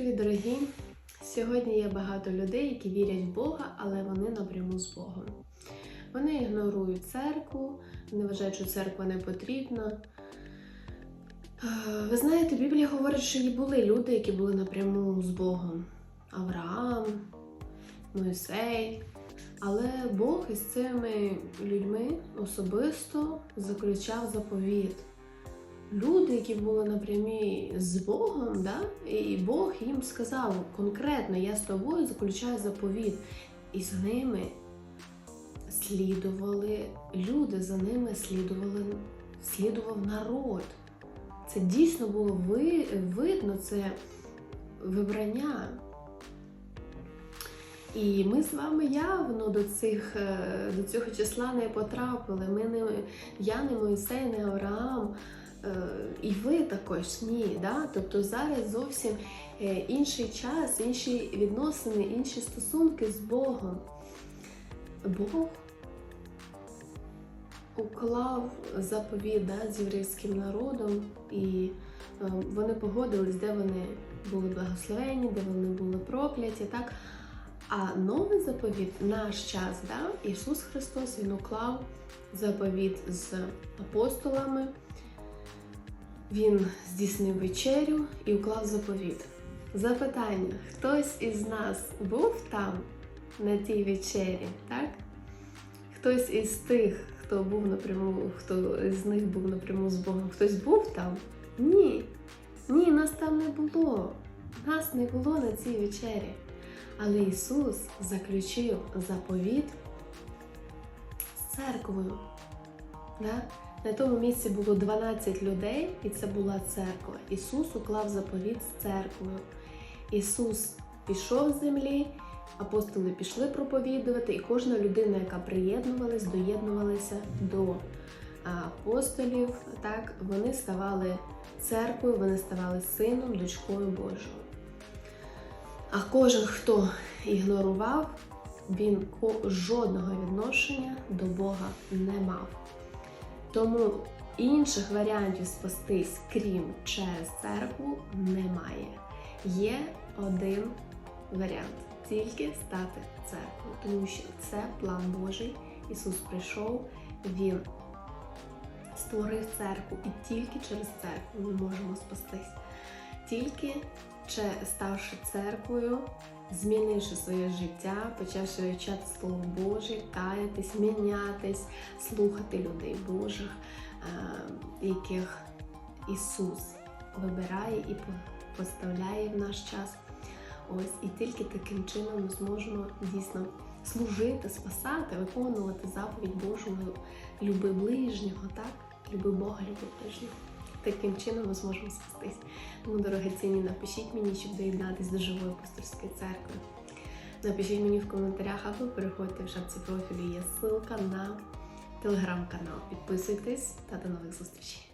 Привіт, дорогі! Сьогодні є багато людей, які вірять в Бога, але вони напряму з Богом. Вони ігнорують церкву, вони вважають, що церква не потрібна. Е, Ви знаєте, Біблія говорить, що і були люди, які були напряму з Богом. Авраам, Мойсей. Але Бог із цими людьми особисто заключав заповіт люди, які були напрямі з Богом, да? і Бог їм сказав конкретно, я з тобою заключаю заповіт. І за ними слідували люди, за ними слідували, слідував народ. Це дійсно було ви, видно, це вибрання. І ми з вами явно до цих, е, до цього числа не потрапили. Ми не, я не Мойсей, не Авраам. Е, І ви також ні. Да? Тобто зараз зовсім е, інший час, інші відносини, інші стосунки з Богом. Бог уклав заповідь да, з єврейським народом, і е, вони погодились, де вони були благословені, де вони були прокляті. Так? А новий заповіт, наш час, да, Ісус Христос Він уклав заповіт з апостолами. Він здійснив вечерю і уклав заповіт. Запитання: хтось із нас був там на тій вечері, так? Хтось із тих, хто був напряму, хто з них був напряму з Богом, хтось був там? Ні. Ні, нас там не було. Нас не було на цій вечері. Але Ісус заключив заповіт з церквою. Да? На тому місці було 12 людей, і це була церква. Ісус уклав заповіт з церквою. Ісус пішов з землі, апостоли пішли проповідувати, і кожна людина, яка приєднувалась, доєднувалася до апостолів, так, вони ставали церквою, вони ставали сином, дочкою Божою. А кожен, хто ігнорував, він жодного відношення до Бога не мав. Тому інших варіантів спастись, крім через церкву, немає. Є один варіант тільки стати церквою, тому що це план Божий. Ісус прийшов, Він створив церкву, і тільки через церкву ми можемо спастись. Тільки ставши церквою, змінивши своє життя, почавши вивчати Слово Боже, каятись, мінятись, слухати людей Божих, яких Ісус вибирає і поставляє в наш час. Ось і тільки таким чином ми зможемо дійсно служити, спасати, виконувати заповідь Божу, люби ближнього, так? Люби Бога, люби ближнього. Таким чином ми зможемо спастись. Тому, дорогоцінні, напишіть мені, щоб доєднатись до живої пасторської церкви. Напишіть мені в коментарях, або переходьте в шапці профілю. Є ссылка на телеграм-канал. Підписуйтесь та до нових зустрічей.